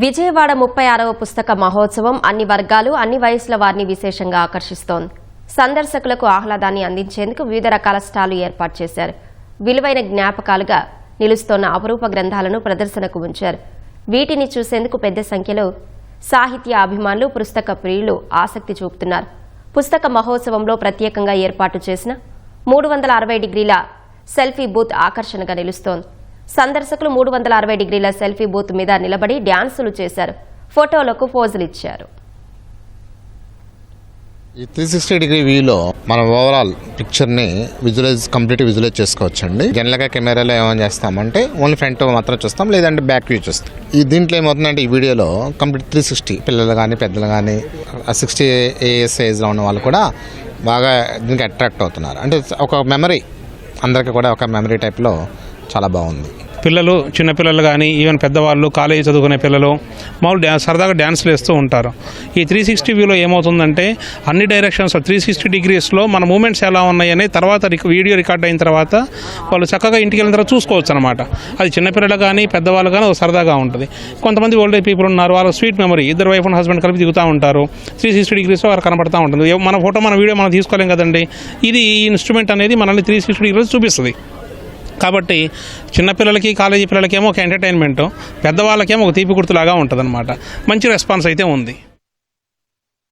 విజయవాడ ముప్పై ఆరవ పుస్తక మహోత్సవం అన్ని వర్గాలు అన్ని వయసుల వారిని విశేషంగా ఆకర్షిస్తోంది. సందర్శకులకు ఆహ్లాదాన్ని అందించేందుకు వివిధ రకాల స్టాలు ఏర్పాటు చేశారు. విలువైన జ్ఞాపకాలుగా నిలుస్తోన్న అపరూప గ్రంథాలను ప్రదర్శనకు ఉంచారు. వీటిని చూసేందుకు పెద్ద సంఖ్యలో సాహిత్య అభిమానులు పుస్తక ప్రియులు ఆసక్తి చూపుతున్నారు. పుస్తక మహోత్సవంలో ప్రత్యేకంగా ఏర్పాటు చేసిన మూడు వందల అరవై డిగ్రీల సెల్ఫీ బూత్ ఆకర్షణగా నిలుస్తోంది. సందర్శకులు మూడు వందల అరవై డిగ్రీల సెల్ఫీ బూత్ మీద నిలబడి డ్యాన్సులు చేశారు. ఫోటోలకు పోజులు ఇచ్చారు. ఈ త్రీ సిక్స్టీ డిగ్రీ వ్యూలో మనం ఓవరాల్ పిక్చర్ని విజువలైజ్ కంప్లీట్ విజువలైజ్ చేసుకోవచ్చండి. జనరల్గా కెమెరాలో ఏమని చేస్తామంటే ఓన్లీ ఫ్రంట్ మాత్రం చూస్తాం లేదంటే బ్యాక్ వ్యూ చూస్తాం. ఈ దీంట్లో ఏమవుతుందంటే ఈ వీడియోలో కంప్లీట్ త్రీ సిక్స్టీ పిల్లలు కానీ పెద్దలు కానీ సిక్స్టీ ఏఎస్ ఏజ్లో ఉన్న వాళ్ళు కూడా బాగా దీనికి అట్రాక్ట్ అవుతున్నారు. అంటే ఒక మెమరీ అందరికీ కూడా ఒక మెమరీ టైప్లో చాలా బాగుంది. పిల్లలు చిన్నపిల్లలు కానీ ఈవెన్ పెద్దవాళ్ళు కాలేజీ చదువుకునే పిల్లలు మామూలు సరదాగా డ్యాన్స్లు వేస్తూ ఉంటారు. ఈ త్రీ సిక్స్టీ వ్యూలో ఏమవుతుందంటే అన్ని డైరెక్షన్స్ త్రీ సిక్స్టీ డిగ్రీస్లో మన మూమెంట్స్ ఎలా ఉన్నాయని తర్వాత రిక- వీడియో రికార్డ్ అయిన తర్వాత వాళ్ళు చక్కగా ఇంటికి వెళ్ళిన తర్వాత చూసుకోవచ్చు అనమాట అది చిన్నపిల్లలు కానీ పెద్దవాళ్ళు కానీ ఒక సరదాగా ఉంటుంది. కొంతమంది ఓల్డ్ ఏజ్ పీపుల్ ఉన్నారు వాళ్ళ స్వీట్ మెమరీ ఇద్దరు వైఫ్ అండ్ హస్బెండ్ కలిపి దిగుతూ ఉంటారు. త్రీ సిక్స్టీ డిగ్రీస్లో వారు కనబడుతూ ఉంటుంది. మన ఫోటో మన వీడియో మనం తీసుకోలేం కదండి. ఇది ఈ ఇన్స్ట్రుమెంట్ అనేది మనల్ని త్రీ సిక్స్టీ డిగ్రీస్ చూపిస్తుంది. కాబట్టి చిన్నపిల్లలకి కాలేజీ పిల్లలకేమో ఒక ఎంటర్టైన్మెంట్ పెద్దవాళ్ళకేమో ఒక తీపి గుర్తులాగా ఉంటుందన్నమాట. మంచి రెస్పాన్స్ అయితే ఉంది.